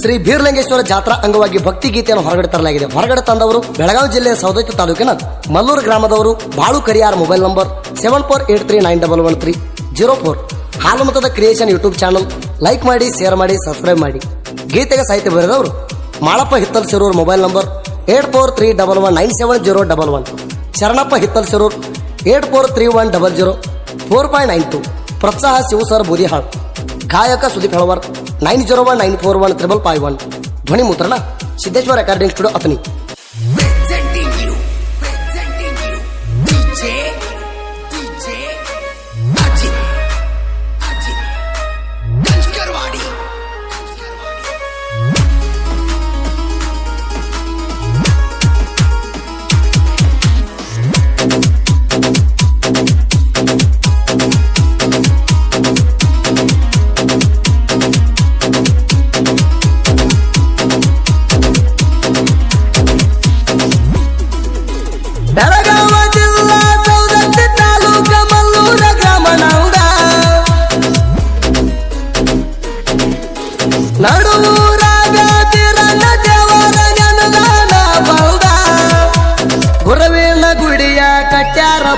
ಶ್ರೀ ಬೀರ್ಲಿಂಗೇಶ್ವರ ಜಾತ್ರಾ ಅಂಗವಾಗಿ ಭಕ್ತಿ ಗೀತೆಯನ್ನು ಹೊರಗಡೆ ತರಲಾಗಿದೆ. ಹೊರಗಡೆ ತಂದವರು ಬೆಳಗಾವಿ ಜಿಲ್ಲೆಯ ಸೌದತ್ತಿ ತಾಲೂಕಿನ Mallur ಗ್ರಾಮದವರು Balu Kariyar mobile number seven four eight three nine double one three zero four. ಹಾಲುಮತದ creation YouTube channel. Like ಮಾಡಿ ಶೇರ್ ಮಾಡಿ ಸಬ್ಸ್ಕ್ರೈಬ್ ಮಾಡಿ. ಗೀತೆಗೆ ಸಾಹಿತ್ಯ ಬರೆದವರು Malappa Hittal Sirur mobile number eight four three double one nine seven zero double one. Sharanappa Hittal Sirur eight four three one double zero four five nine two. ಪ್ರೋತ್ಸಾಹ ಶಿವಸರ್ ಬೂದಿಹಾಳ್. ಗಾಯಕ Sudeep Helavar. Nine zero one nine four one triple five one ಧ್ವನಿ ಮುದ್ರಣ Siddeshwara recording studio Athani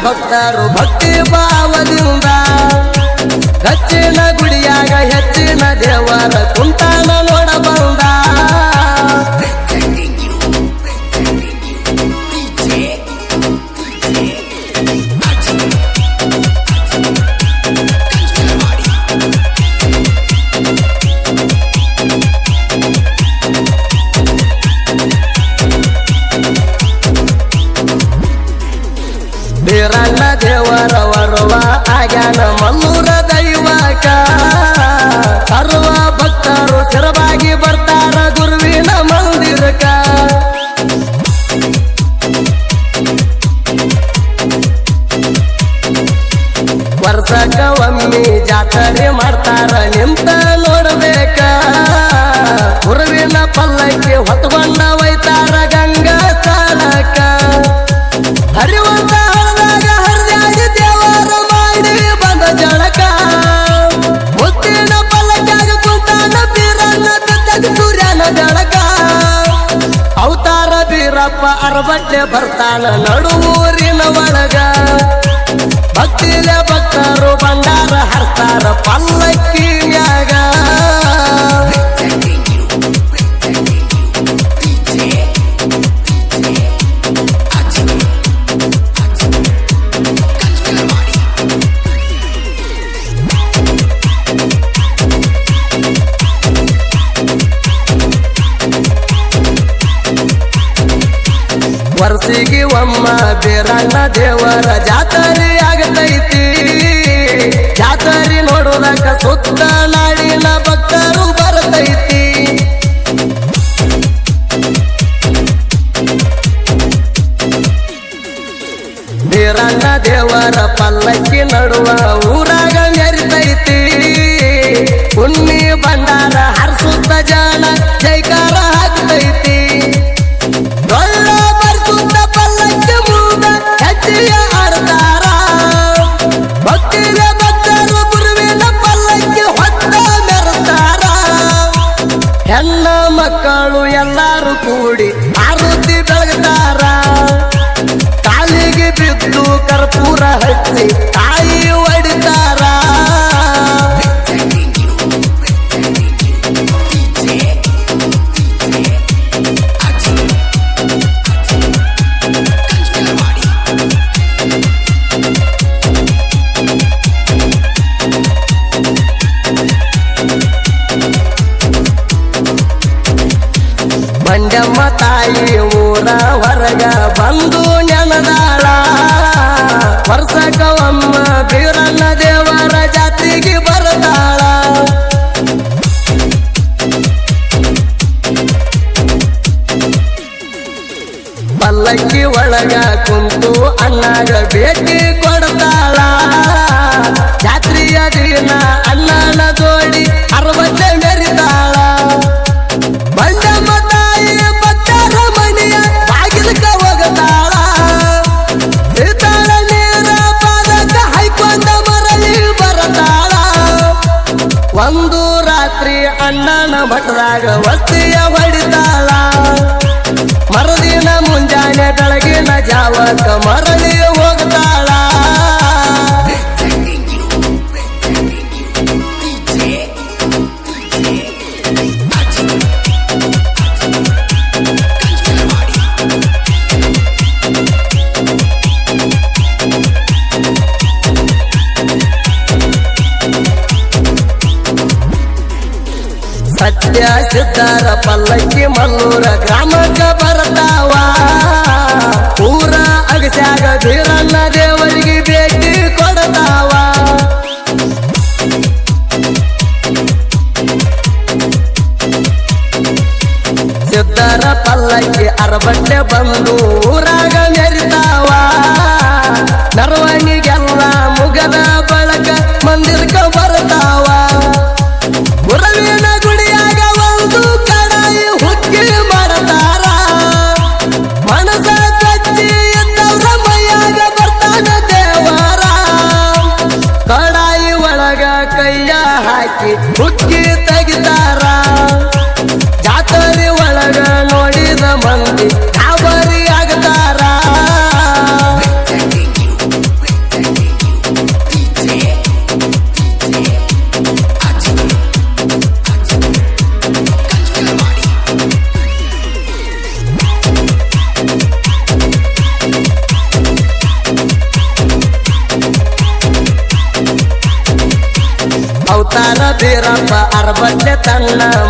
ಭಕ್ತರು ಭಕ್ತಿ ಸರ್ವ ಭಕ್ತರು ಸ್ಥಿರವಾಗಿ ಬರ್ತಾರ ಗುರುವಿನ ಮಂದಿರಕ ವರ್ಷಕ ಒಮ್ಮೆ ಜಾತ್ರೆ ಮಾಡ್ತಾರ ನಿಂತ. ಅರಬಟ್ಟೆ ಬರ್ತಾನ ನಡುವೂರಿನ ಒಳಗ. ಭಕ್ತಿಲೆ ಭಕ್ತರು ಬಂಡಾರ ಹರ್ತಾರ ಪಲ್ಲಕ್ಕಿ ಮ್ಯಾಗ. ಒಮ್ಮ ಬೇರಣ್ಣ ದೇವರ ಜಾತ್ರೆ ಆಗತೈತಿ. ಜಾತ್ರೆ ನೋಡೋದಕ್ಕ ಸುತ್ತ ನಾಡಿನ ಭಕ್ತರು ತಾಯಿ ತಂಗಿ ಒಳಗ ಕುಂತು ಅಣ್ಣಗ ಭೇಟಿ ಕೊಡ್ತಾಳ. ಜಾತ್ರೆಯ ದಿನ ಅಣ್ಣನ ಜೋಡಿ ಅರವತ್ತೆ ಮೆರಿತಾಳ. ಬಂಡಮ್ಮ ತಾಯಿ ಬತ್ತಾರ ಮನೆಯ ಬಾಗಿಲಕ ಹೋಗತಾಳ. ಹಿತಾಳ ನೀರ ಪಾದಕ ಹೈಕೊಂಡ ಮರಳಿ ಬರತಾಳ. ಒಂದು ರಾತ್ರಿ ಅಣ್ಣನ ಭಟ್ರಾಗ ವಸ್ತಿಯ ಸತ್ಯ ಪಲ್ಲಕ್ಕಿ ಮಲ್ಲೂರ ಗ್ರಾಮಕ್ಕೆ ಬರ್ತಾವ. ಊರ ಅಗಸ್ಯಾಗ ಬೀರಣ್ಣ ದೇವರಿಗೆ ಭೇಟಿ ಕೊಡತಾವ. ಸಿದ್ದಾರ ಪಲ್ಲಕ್ಕಿ ಅರಬಟ್ಟೆ ಬಂದು ಊರಾಗ tanga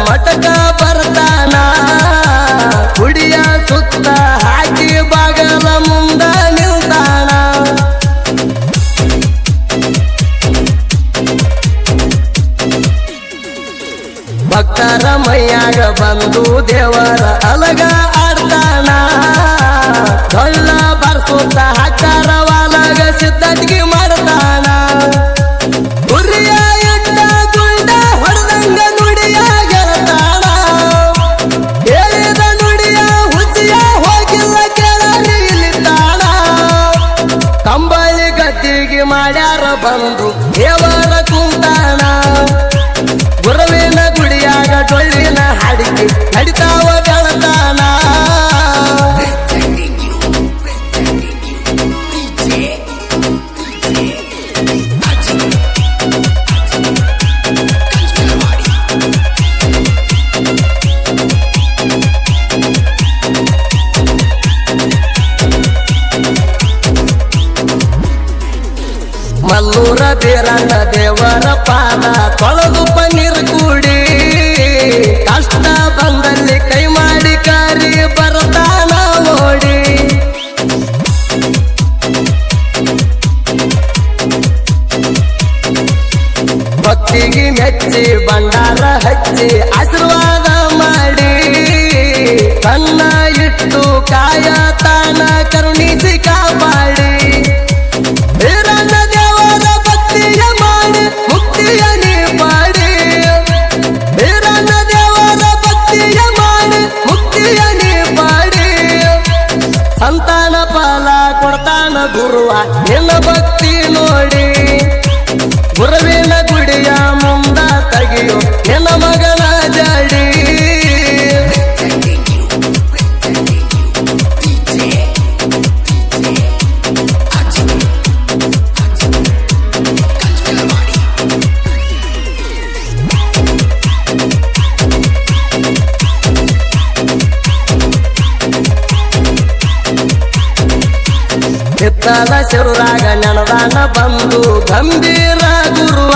ಬೆರೂರಾಗ ನೆನದಾನ ಬಂದು ಗಂಭೀರ ಗುರುವ.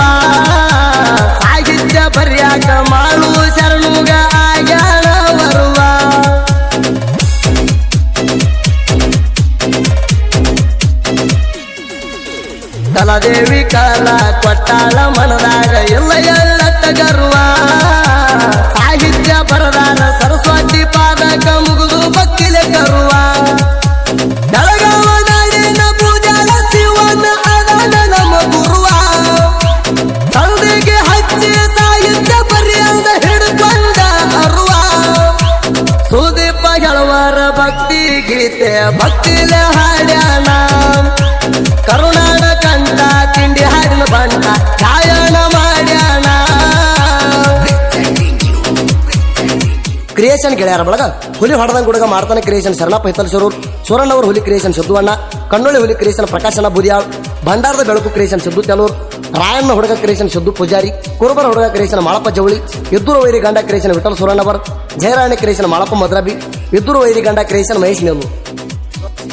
ಸಾಹಿತ್ಯ ಬರ್ಯಾಕ ಮಾಡು ಶರಣುಗ ಆಗ್ಯಾಣ ಬರುವ ಕಲದೇವಿ ಕಾಲ ಕೊಟ್ಟಾಳ ಮನದಾಗ ಎಲ್ಲ ಎಲ್ಲ ತಗರುವ ಸಾಹಿತ್ಯ ಬರದಾನ ಸರಸ್ವತಿ ಪಾದ ಭಕ್ತಿಲ ಹಾಡ್ಯಾನ ಕರುಣಾಡ ಕಂಡ ತಿಂಡಿ ಹಾಡಿನ ಬಂಡ ಗಾಯನ ಮಾಡ್ಯಾನ ಕ್ರಿಯೇಷನ್ ಗೆಳೆಯರ ಬಳಗ ಹುಲಿ ಹೊಡೆದಂಗ ಗುಡಗ ಮಾಡ್ತಾನೆ ಕ್ರಿಯೇಷನ್ ಶರಣ ಪೈತಲ್ ಸರೂರ್ ಸೂರಣ್ಣ ಅವರು ಹುಲಿ ಕ್ರಿಯೇಷನ್ ಸಿದ್ದುವಣ್ಣ ಕಣ್ಣೊಳ್ಳಿ ಹುಲಿ ಕ್ರಿಯೇಷನ್ ಪ್ರಕಾಶನ ಬುದಿಯಾಳ್ ಭಂಡಾರದ ಬೆಳಕು ಕ್ರಿಯೇಷನ್ ಸಿದ್ದು ತೆಲೂರ್ ರಾಯಣ್ಣ ಹುಡುಗ ಕ್ರಿಯೇಷನ್ ಸಿದ್ದು ಪೂಜಾರಿ ಕುರುಬರ ಹುಡುಗ ಕ್ರಿಯೇಷನ್ ಮಾಳಪ್ಪ ಜವಳಿ ಇದ್ದೂರು ವೈರಿ ಗಂಡ ಕ್ರಿಯೇಷನ್ ವಿಠಲ್ ಸೂರಣ್ಣವರ್ ಜಯರಾಣಿ ಕ್ರಿಯೇಷನ್ ಮಾಳಪ್ಪ ಮದ್ರಬಿ ಇದ್ದೂರು ವೈರಿ ಗಂಡ ಕ್ರಿಯೇಷನ್ ಮಹೇಶ್ ಮೇಲು